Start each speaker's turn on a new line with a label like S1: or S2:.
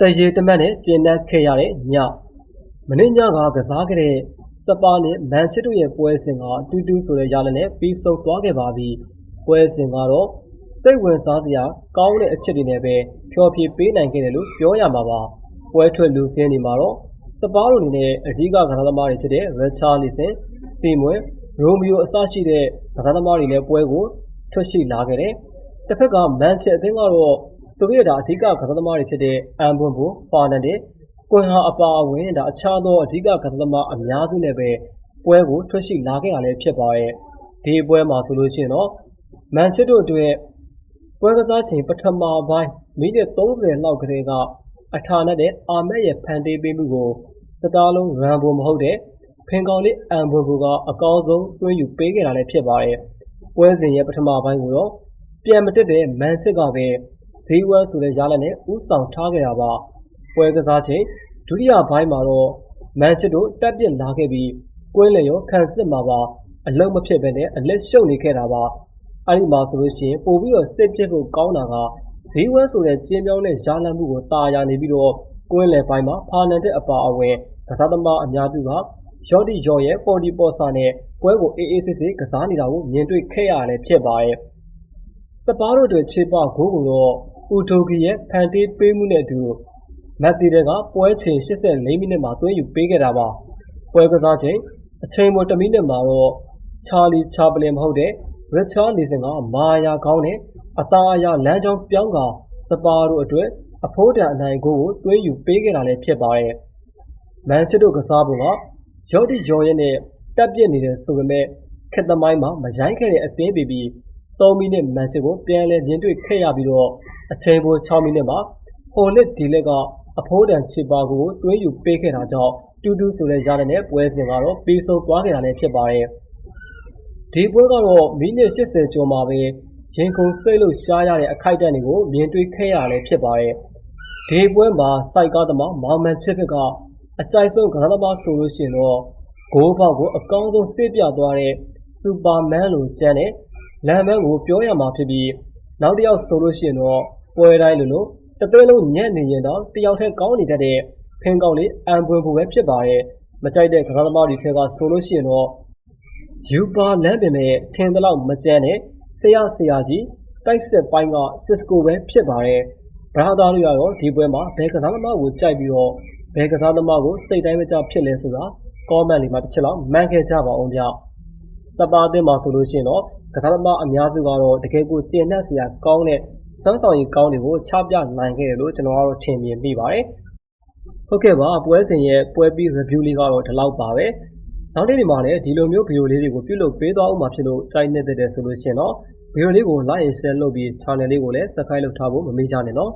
S1: တရေတမတ်နဲ့ ကျင်းနှက်ခဲ့ရတဲ့ည မနေ့ညက ကစားခဲ့တဲ့ စပါနဲ့ မန်ချစ်တို့ရဲ့ ပွဲစဉ်ကတူတူဆိုတဲ့ ရလနဲ့ ပြီးဆုံးသွားခဲ့ပါပြီ ပွဲစဉ်ကတော့ စိတ်ဝင်စားစရာကောင်းတဲ့အချက်တွေနဲ့ပဲ ဖျော်ဖြေပေးနိုင်ခဲ့တယ်လို့ ပြောရမှာပါ ပွဲထွက်လူစင်းနေမှာတော့ စပါတို့အနေနဲ့ အဓိက ကစားသမားတွေဖြစ်တဲ့ရချာလီဆင်စီမွဲရိုမီယိုအစရှိတဲ့ ကစားသမားတွေလည်းပွဲကို ထွက်ရှိလာခဲ့တယ်တစ်ဖက်က မန်ချက်အသင်းကတော့ သူတို့ရဲ့ဒါအဓိက ကစားသမားတွေဖြစ်တဲ့အမ်ဘွန်ဘူဖာနန်ဒက်ကွန်ဟာအပါအဝင်ဒါအခြားသော အဓိက ကစားသမား အများစုနဲ့ပဲ ပွဲကို ထွက်ရှိလာခဲ့ရလည်း ဖြစ်ပါရဲ့ဒီပွဲမှာဆိုလို့ရှိရင်တော့ မန်ချက်တို့အတွက် ပွဲကစားချိန် ပထမပိုင်း မိနစ်30လောက်ကလေးက အထာနဲ့တဲ့ အာမက်ရဲ့ ဖန်တီးပေးမှုကိုစတားလုံး ရန်ဖို့မဟုတ်တဲ့ ဖင်ကောင်လေးအမ်ဘွန်ဘူကအကောင်းဆုံးတွင်းယူပေးခဲ့တာလည်း ဖြစ်ပါရဲ့ပွဲစဉ်ရဲ့ ပထမပိုင်းကိုတော့ ပြန်မတက်တဲ့ မန်ချစ်ကပဲ ဈေးဝဲဆိုတဲ့ရလနဲ့ဥဆောင်ထားခဲ့တာပါပွဲကစားချိန်ဒုတိယပိုင်းမှာတော့မန်ချစ်တို့တက်ပြစ်လာခဲ့ပြီးကွင်းလေရောခံစစ်မှာပါအလုံးမဖြစ်ပဲနဲ့အလက်ရှုပ်နေခဲ့တာပါအဲ့ဒီမှာဆိုလို့ရှိရင်ပို့ပြီးတော့စစ်ပြစ်ဖို့ကောင်းတာကဈေးဝဲဆိုတဲ့ကျင်းပြောင်းတဲ့ရလမှုကိုတာယာနေပြီးတော့ကွင်းလေပိုင်းမှာဖာနန်တဲ့အပါအဝင်ကစားသမားအများစုကရော့ဒီရော့ရဲ့ပေါ်ဒီပေါ်ဆာနဲ့ပွဲကိုအေးအေးဆေးဆေးကစားနေတာကိုမြင်တွေ့ခဲ့ရတယ်ဖြစ်ပါရဲ့စပါးတို့တွေခြေပဂိုးကိုတော့ ဦးတိုဂီရဲ့ ဖန်တီးပေးမှုနဲ့အတူ မက်တီတဲ့ကပွဲချိန်84မိနစ်မှာ သွင်းယူပေးခဲ့တာပါ ပွဲကစားချိန် အချိန်ပေါ်1မိနစ်မှာတော့ ချာလီ ချာပလင် မဟုတ်တဲ့ ရစ်ချာလီဆန်က မာယာကောင်းနဲ့ အသားအရာလမ်းကြောင်းပြောင်းကစပါးတို့အတွက် အဖိုးတန်အနိုင်ကို သွင်းယူပေးခဲ့တာလည်း ဖြစ်ပါရဲ့မန်ချက်တို့ ကစားပုံက ရော့ဒီဂျော်ရဲ့နဲ့တက်ပြစ်နေတယ်ဆိုပေမဲ့ခက်သမိုင်းမှာ မရိုင်းခဲ့တဲ့အသင်းပေပြီး 3မိနစ်မန်ချက်ကိုပြန်လည်မြင်တွေ့ခဲ့ရပြီးတော့အချိန်ပို6မိနစ်မှာဟိုလစ်ဒီလက်က အဖိုးတန်ချစ်ပါကိုတွင်းယူပေးခဲ့တာကြောင့်တူတူဆိုတဲ့ရတဲ့နဲ့ပွဲစဉ်ကတော့ပြီးဆုံးသွားခဲ့တာလည်းဖြစ်ပါတယ်ဒီပွဲကတော့မိနစ်80ကျော်မှာပဲရင်ကုန်စိတ်လို့ရှားရတဲ့အခိုက်အတန့်တွေကိုမြင်တွေ့ခဲ့ရလည်းဖြစ်ပါတယ်ဒီပွဲမှာစိုက်ကားသမားမောင်မန်ချစ်ဖက်ကအကြိုက်ဆုံးကစားသမားဆိုလို့ရှိရင်တော့ဂိုးပေါက်ကိုအကောင်းဆုံးစေ့ပြသွားတဲ့စူပါမန်လိုကျန်းတဲ့ လမ်းမန်းကို ပြောရမှာဖြစ်ပြီး နောက်တစ်ယောက်ဆိုလို့ရှိရင်တော့ ပွဲတိုင်းလိုလိုတသွေးလုံးညံ့နေရင်တော့တယောက်တည်းကောင်းနေတတ်တဲ့ ဖင်ကောက်လေးအန်ပွင့်ဖို့ပဲ ဖြစ်ပါတယ် မကြိုက်တဲ့ ကစားသမားတွေဆက်ကဆိုလို့ရှိရင်တော့ယူပါလမ်းပင်မဲ့ထင်သလောက် မကြမ်းတဲ့ ဆရာဆရာကြီး တိုက်စစ်ပိုင်းက စစ်စကိုပဲ ဖြစ်ပါတယ်ဘရာသာတို့ရောဒီပွဲမှာ ဘယ်ကစားသမားကို ကြိုက်ပြီးတော့ ဘယ်ကစားသမားကို စိတ်တိုင်းမကျဖြစ်လဲဆိုတာ comment လေးမှာ တစ်ချက်လောက် မှန်ခဲ့ကြပါအောင်ဗျ စပါးအသင်းမှာဆိုလို့ရှိရင်တော့ ကစားသမားအများစုကတော့ တကယ်ကိုကျင့်တတ်စရာကောင်းတဲ့ စွမ်းဆောင်ရည်ကောင်းတွေကို ချပြနိုင်ခဲ့တယ်လို့ ကျွန်တော်ကတော့ ထင်မြင်မိပါတယ် ဟုတ်ကဲ့ပါ ပွဲစဉ်ရဲ့ ပွဲပြီး review လေးကတော့ ဒီလောက်ပါပဲ နောက်နေ့ဒီမှာလည်း ဒီလိုမျိုးဗီဒီယိုလေးတွေကို ပြုလုပ်ပေးသွားအောင်မှာဖြစ်လို့ ကြိုက်နေတဲ့တဲ့ဆိုလို့ရှိရင်တော့ဗီဒီယိုလေးကို like and share လုပ်ပြီး channel လေးကိုလည်း subscribe လုပ်ထားဖို့ မမေ့ကြနဲ့နော်